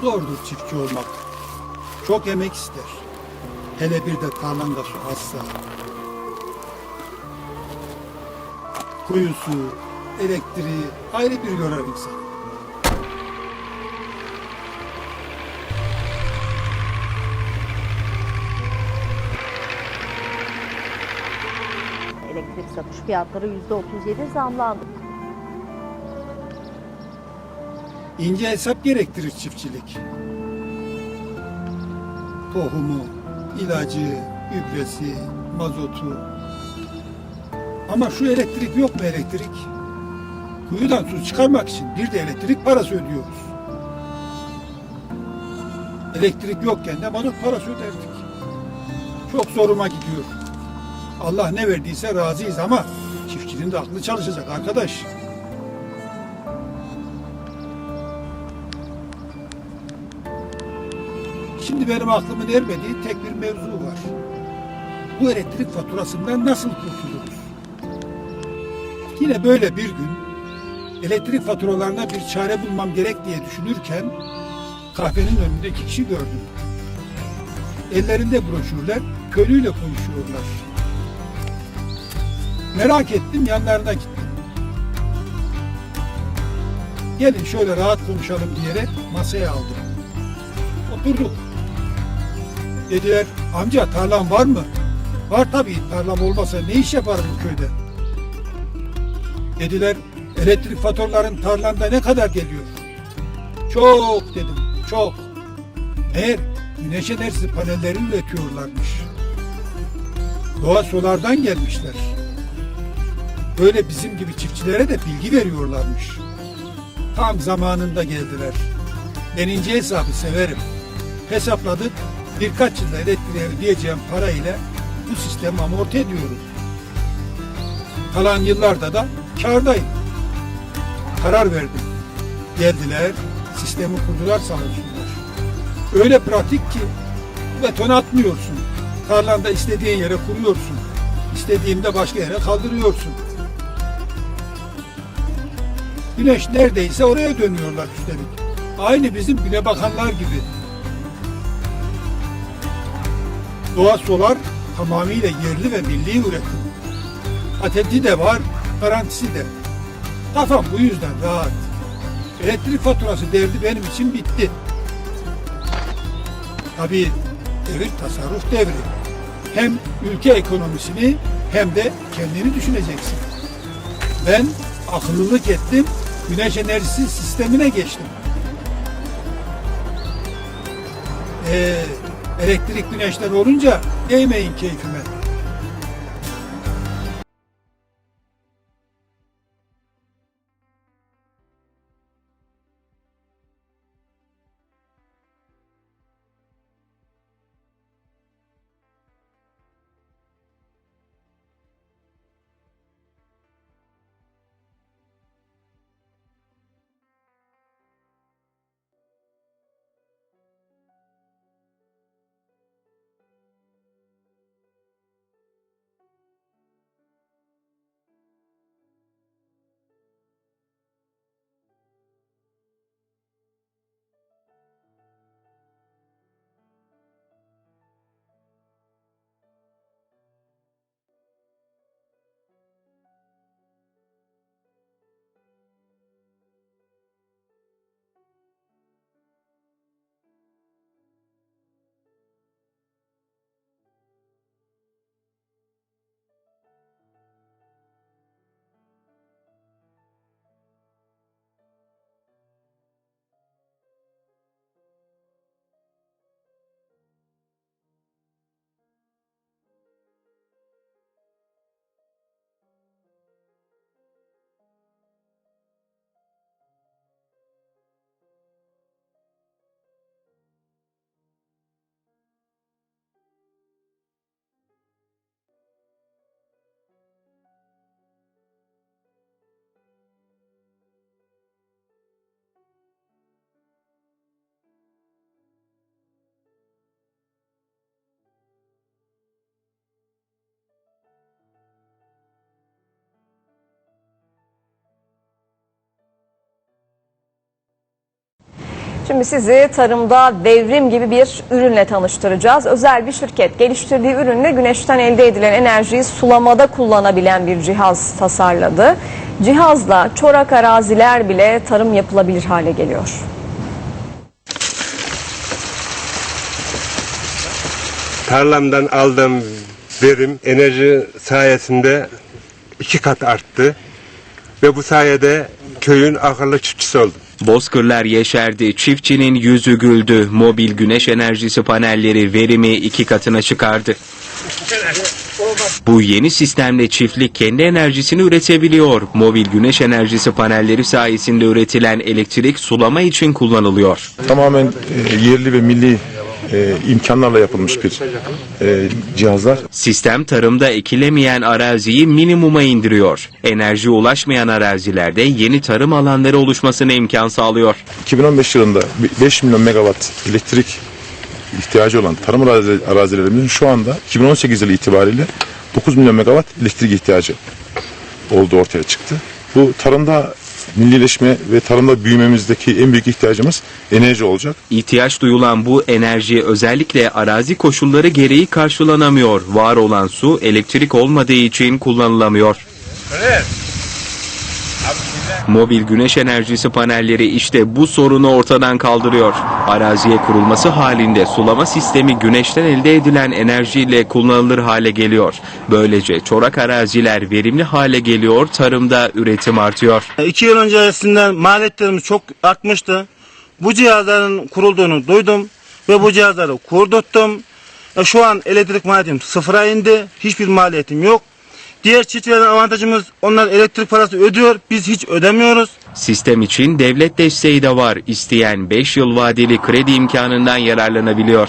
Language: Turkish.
Zordur çiftçi olmak. Çok emek ister. Hele bir de tarlanda su azsa. Kuyusu, elektriği ayrı bir yorar insan. Elektrik satış fiyatları %37 zamlandı. İnce hesap gerektirir çiftçilik. Tohumu, ilacı, gübresi, mazotu. Ama şu elektrik yok mu elektrik? Kuyudan su çıkarmak için bir de elektrik parası ödüyoruz. Elektrik yokken de mazot parası öderdik. Çok zoruma gidiyor. Allah ne verdiyse razıyız ama çiftçinin de aklı çalışacak arkadaş. Şimdi benim aklımın ermediği tek bir mevzu var. Bu elektrik faturasından nasıl kurtuluruz? Yine böyle bir gün elektrik faturalarına bir çare bulmam gerek diye düşünürken kahvenin önünde iki kişi gördüm. Ellerinde broşürler köylüyle konuşuyorlar. Merak ettim yanlarına gittim. Gelin şöyle rahat konuşalım diyerek masaya aldım. Oturduk. Dediler amca tarlan var mı? Var tabii tarlam olmasa ne iş yaparım bu köyde? Dediler elektrik faturaların tarlanda ne kadar geliyor? Çok dedim çok. Meğer güneş enerjisi panelleri üretiyorlarmış. Doğa solardan gelmişler. Böyle bizim gibi çiftçilere de bilgi veriyorlarmış. Tam zamanında geldiler. Ben ince hesabı severim. Hesapladık. Birkaç yılda elektriğe ödeyeceğim para ile bu sistemi amorti ediyoruz. Kalan yıllarda da kârdayım. Karar verdim. Geldiler, sistemi kurdular sağ olsunlar. Öyle pratik ki beton atmıyorsun. Tarlanda istediğin yere kuruyorsun. İstediğinde başka yere kaldırıyorsun. Güneş neredeyse oraya dönüyorlar üstelik. Aynı bizim güne bakanlar gibi. Doğa solar tamamıyla yerli ve milli üretim. Patenti de var, garantisi de. Kafam bu yüzden rahat. Elektrik faturası derdi benim için bitti. Tabii devir tasarruf devri. Hem ülke ekonomisini hem de kendini düşüneceksin. Ben akıllılık ettim, güneş enerjisi sistemine geçtim. Ee, elektrik güneşten olunca değmeyin keyfime. Şimdi sizi tarımda devrim gibi bir ürünle tanıştıracağız. Özel bir şirket geliştirdiği ürünle güneşten elde edilen enerjiyi sulamada kullanabilen bir cihaz tasarladı. Cihazla çorak araziler bile tarım yapılabilir hale geliyor. tarlamdan aldığım verim enerji sayesinde iki kat arttı. Ve bu sayede köyün akıllı çiftçisi oldum. Bozkırlar yeşerdi, çiftçinin yüzü güldü. Mobil güneş enerjisi panelleri verimi iki katına çıkardı. Bu yeni sistemle çiftlik kendi enerjisini üretebiliyor. Mobil güneş enerjisi panelleri sayesinde üretilen elektrik sulama için kullanılıyor. tamamen e, yerli ve milli e, imkanlarla yapılmış bir e, cihazlar. Sistem tarımda ekilemeyen araziyi minimuma indiriyor. Enerji ulaşmayan arazilerde yeni tarım alanları oluşmasına imkan sağlıyor. 2015 yılında bir 5 milyon megawatt elektrik ihtiyacı olan tarım arazi- arazilerimizin şu anda 2018 yılı itibariyle 9 milyon megawatt elektrik ihtiyacı olduğu ortaya çıktı. Bu tarımda millileşme ve tarımda büyümemizdeki en büyük ihtiyacımız enerji olacak. İhtiyaç duyulan bu enerji özellikle arazi koşulları gereği karşılanamıyor. Var olan su elektrik olmadığı için kullanılamıyor. Mobil güneş enerjisi panelleri işte bu sorunu ortadan kaldırıyor. Araziye kurulması halinde sulama sistemi güneşten elde edilen enerjiyle kullanılır hale geliyor. Böylece çorak araziler verimli hale geliyor, tarımda üretim artıyor. İki yıl öncesinden maliyetlerimiz çok artmıştı. Bu cihazların kurulduğunu duydum ve bu cihazları kurdurttum. E, Şu an elektrik maliyetim sıfıra indi. Hiçbir maliyetim yok. Diğer çiftçilerin avantajımız onlar elektrik parası ödüyor. Biz hiç ödemiyoruz. Sistem için devlet desteği de var. İsteyen 5 yıl vadeli kredi imkanından yararlanabiliyor.